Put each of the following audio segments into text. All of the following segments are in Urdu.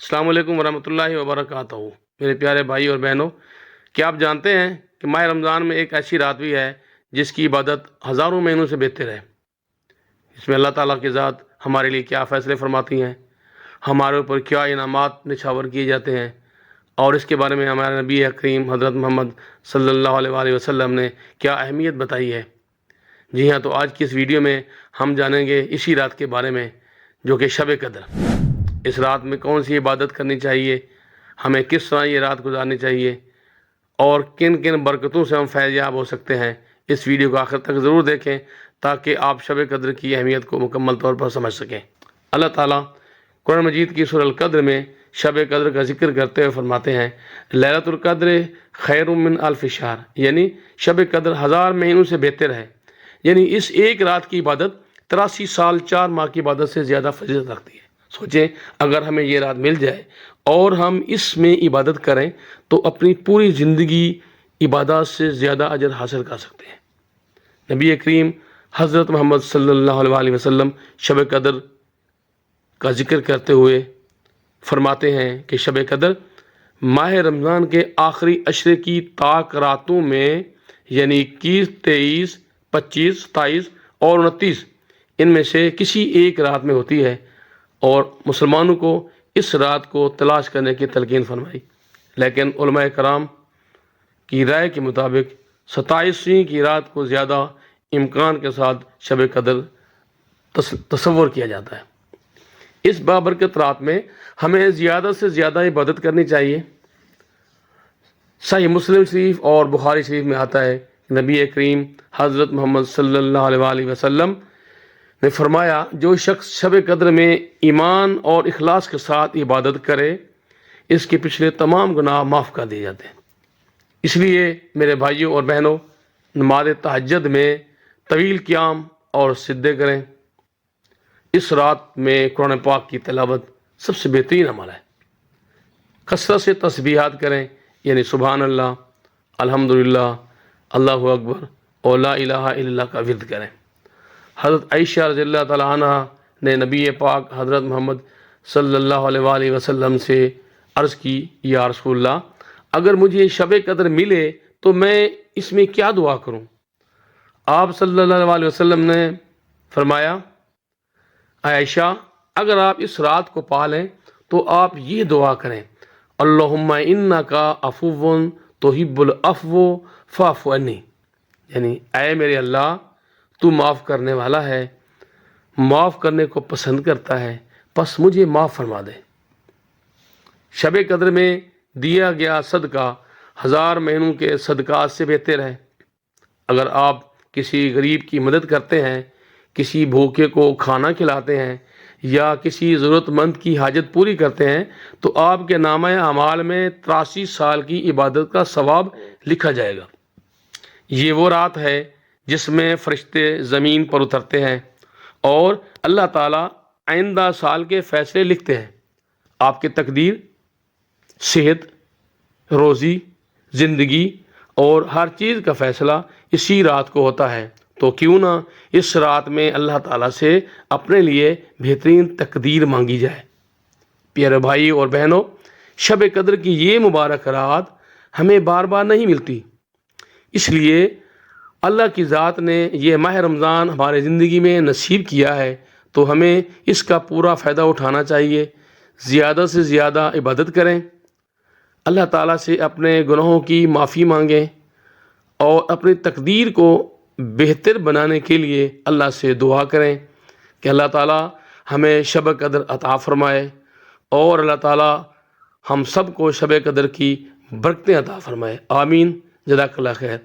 السلام علیکم ورحمۃ اللہ وبرکاتہ۔ میرے پیارے بھائی اور بہنوں، کیا آپ جانتے ہیں کہ ماہ رمضان میں ایک ایسی رات بھی ہے جس کی عبادت ہزاروں مہینوں سے بہتر ہے؟ اس میں اللہ تعالیٰ کی ذات ہمارے لیے کیا فیصلے فرماتی ہیں؟ ہمارے اوپر کیا انعامات نچھاور کیے جاتے ہیں؟ اور اس کے بارے میں ہمارے نبی کریم حضرت محمد صلی اللہ علیہ وآلہ وسلم نے کیا اہمیت بتائی ہے؟ جی ہاں تو آج کی اس ویڈیو میں ہم جانیں گے اسی رات کے بارے میں، جو کہ شب قدر۔ اس رات میں کون سی عبادت کرنی چاہیے؟ ہمیں کس طرح یہ رات گزارنی چاہیے؟ اور کن کن برکتوں سے ہم فیض یاب ہو سکتے ہیں؟ اس ویڈیو کو آخر تک ضرور دیکھیں تاکہ آپ شب قدر کی اہمیت کو مکمل طور پر سمجھ سکیں۔ اللہ تعالیٰ قرآن مجید کی سور القدر میں شب قدر کا ذکر کرتے ہوئے فرماتے ہیں لیلت القدر خیر من الف شہر یعنی شب قدر ہزار مہینوں سے بہتر ہے۔ یعنی اس ایک رات کی عبادت تراسی سال چار ماہ کی عبادت سے زیادہ فضیلت رکھتی ہے۔ سوچیں اگر ہمیں یہ رات مل جائے اور ہم اس میں عبادت کریں تو اپنی پوری زندگی عبادات سے زیادہ اجر حاصل کر سکتے ہیں۔ نبی کریم حضرت محمد صلی اللہ علیہ وسلم شب قدر کا ذکر کرتے ہوئے فرماتے ہیں کہ شب قدر ماہ رمضان کے آخری عشرے کی طاق راتوں میں یعنی اکیس، تیئیس، پچیس، ستائیس اور انتیس، ان میں سے کسی ایک رات میں ہوتی ہے اور مسلمانوں کو اس رات کو تلاش کرنے کی تلقین فرمائی۔ لیکن علماء کرام کی رائے کے مطابق ستائیسویں کی رات کو زیادہ امکان کے ساتھ شب قدر تصور کیا جاتا ہے۔ اس بابرکت رات میں ہمیں زیادہ سے زیادہ عبادت کرنی چاہیے۔ صحیح مسلم شریف اور بخاری شریف میں آتا ہے نبی کریم حضرت محمد صلی اللہ علیہ وسلم نے فرمایا، جو شخص شب قدر میں ایمان اور اخلاص کے ساتھ عبادت کرے، اس کے پچھلے تمام گناہ معاف کر دیے جاتے ہیں۔ اس لیے میرے بھائیوں اور بہنوں، نماز تحجد میں طویل قیام اور صدے کریں۔ اس رات میں قرآن پاک کی تلاوت سب سے بہترین عمل ہے۔ کثرت سے تسبیحات کریں یعنی سبحان اللہ، الحمدللہ، اللہ اکبر اور لا الہ الا اللہ کا ورد کریں۔ حضرت عائشہ رضی اللہ تعالیٰ عنہ نے نبی پاک حضرت محمد صلی اللہ علیہ وآلہ وسلم سے عرض کی، یا رسول اللہ، اگر مجھے شب قدر ملے تو میں اس میں کیا دعا کروں؟ آپ صلی اللہ علیہ وسلم نے فرمایا عائشہ، اگر آپ اس رات کو پالیں تو آپ یہ دعا کریں، اللہم ان کا افون تو ہب الافو فاف یعنی اے میرے اللہ تو معاف کرنے والا ہے، معاف کرنے کو پسند کرتا ہے پس مجھے معاف فرما دے۔ شب قدر میں دیا گیا صدقہ ہزار مہینوں کے صدقات سے بہتر ہے۔ اگر آپ کسی غریب کی مدد کرتے ہیں، کسی بھوکے کو کھانا کھلاتے ہیں یا کسی ضرورت مند کی حاجت پوری کرتے ہیں، تو آپ کے نامہ اعمال میں تراسی سال کی عبادت کا ثواب لکھا جائے گا۔ یہ وہ رات ہے جس میں فرشتے زمین پر اترتے ہیں اور اللہ تعالیٰ آئندہ سال کے فیصلے لکھتے ہیں۔ آپ کی تقدیر، صحت، روزی، زندگی اور ہر چیز کا فیصلہ اسی رات کو ہوتا ہے۔ تو کیوں نہ اس رات میں اللہ تعالیٰ سے اپنے لیے بہترین تقدیر مانگی جائے۔ پیارے بھائی اور بہنوں، شب قدر کی یہ مبارک رات ہمیں بار بار نہیں ملتی۔ اس لیے اللہ کی ذات نے یہ ماہ رمضان ہمارے زندگی میں نصیب کیا ہے تو ہمیں اس کا پورا فائدہ اٹھانا چاہیے۔ زیادہ سے زیادہ عبادت کریں۔ اللہ تعالیٰ سے اپنے گناہوں کی معافی مانگیں اور اپنی تقدیر کو بہتر بنانے کے لیے اللہ سے دعا کریں کہ اللہ تعالیٰ ہمیں شب قدر عطا فرمائے اور اللہ تعالیٰ ہم سب کو شب قدر کی برکتیں عطا فرمائے۔ آمین۔ جزاک اللہ خیر۔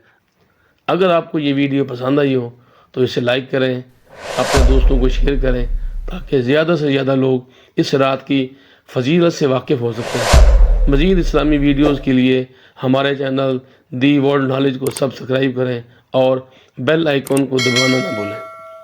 اگر آپ کو یہ ویڈیو پسند آئی ہو تو اسے لائک کریں، اپنے دوستوں کو شیئر کریں تاکہ زیادہ سے زیادہ لوگ اس رات کی فضیلت سے واقف ہو سکتے ہیں مزید اسلامی ویڈیوز کے لیے ہمارے چینل دی ورلڈ نالج کو سبسکرائب کریں اور بیل آئیکن کو دبانا نہ بھولیں۔